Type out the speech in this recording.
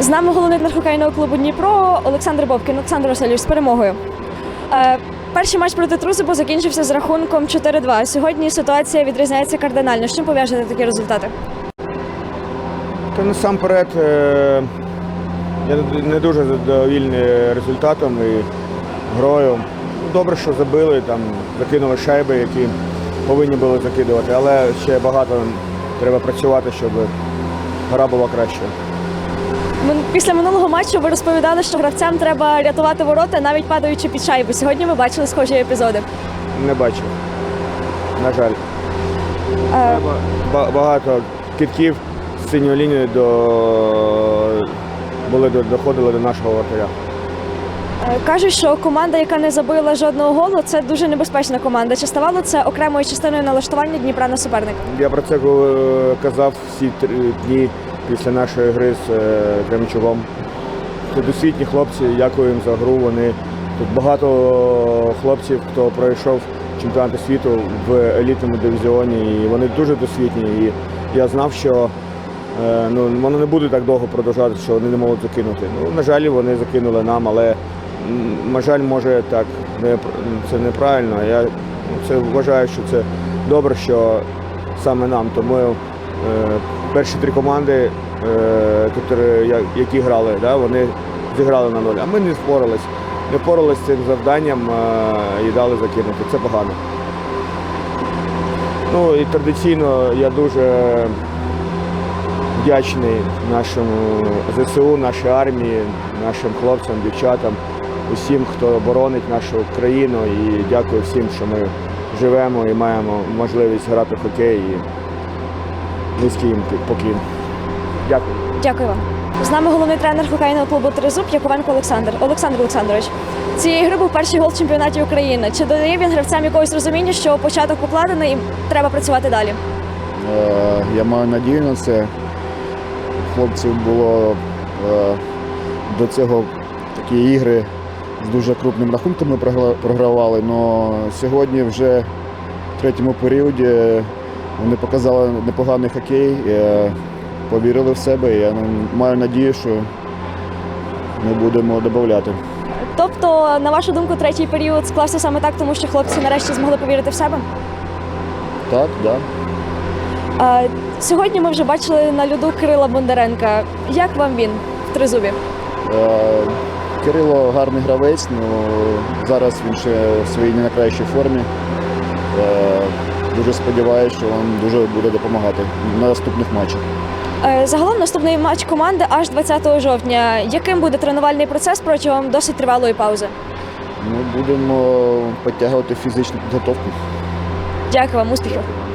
З нами головний хокейного клубу Дніпро Олександр Бобкін. Олександр Васильович з перемогою. Е, перший матч проти Трусипу закінчився з рахунком 4-2. Сьогодні ситуація відрізняється кардинально. З чим пов'яжете такі результати? Та насамперед е, я не дуже задовільний результатом і грою. Добре, що забили, там закинули шайби, які повинні були закидувати, але ще багато треба працювати, щоб гра була кращою. Після минулого матчу ви розповідали, що гравцям треба рятувати ворота, навіть падаючи під шайби. Сьогодні ми бачили схожі епізоди. Не бачив. На жаль. Е, Ба- Багато китків з синьої лінії до... були, до- доходили до нашого вратаря. кажуть, що команда, яка не забила жодного голу, це дуже небезпечна команда. Чи ставало це окремою частиною налаштування Дніпра на суперника? Я про це казав всі три дні після нашої гри з е, Кременчугом. Це досвідні хлопці, дякую їм за гру. Вони тут багато хлопців, хто пройшов чемпіонати світу в елітному дивізіоні, і вони дуже досвідні. І я знав, що е, ну, воно не буде так довго продовжувати, що вони не можуть закинути. Ну, на жаль, вони закинули нам, але на жаль, може так не це неправильно. Я ну, це вважаю, що це добре, що саме нам. Тому перші три команди, е, котрі, я- які грали, вони зіграли на нуль. А ми не впорались. Не впорались з цим завданням е, і дали закинути. Це погано. Ну і традиційно я дуже вдячний нашому ЗСУ, нашій армії, нашим хлопцям, дівчатам, усім, хто боронить нашу країну. І дякую всім, що ми живемо і маємо можливість грати в хокей. Низький їм поклін. Дякую. Дякую вам. З нами головний тренер хокейного клубу Тризуб Яковенко Олександр. Олександр Олександрович. Цієї гри був перший гол в чемпіонаті України. Чи додає він гравцям якогось розуміння, що початок покладений і треба працювати далі? Е, Я маю надію на це. Хлопців було е, до цього такі ігри з дуже крупним рахунком ми програвали, але сьогодні вже в третьому періоді вони показали непоганий хокей, повірили в себе. Я маю надію, що ми будемо додати. Тобто, на вашу думку, третій період склався саме так, тому що хлопці нарешті змогли повірити в себе. Так, так. А, сьогодні ми вже бачили на льоду Кирила Бондаренка. Як вам він в тризубі? Е, Кирило гарний гравець, ну зараз він ще в своїй не найкращій формі. Е, Дуже сподіваюся, що вам дуже буде допомагати на наступних матчах. Е, Загалом наступний матч команди аж 20 жовтня. Яким буде тренувальний процес протягом досить тривалої паузи? Ми будемо підтягувати фізичну підготовку. Дякую вам, успіхів. Дякую.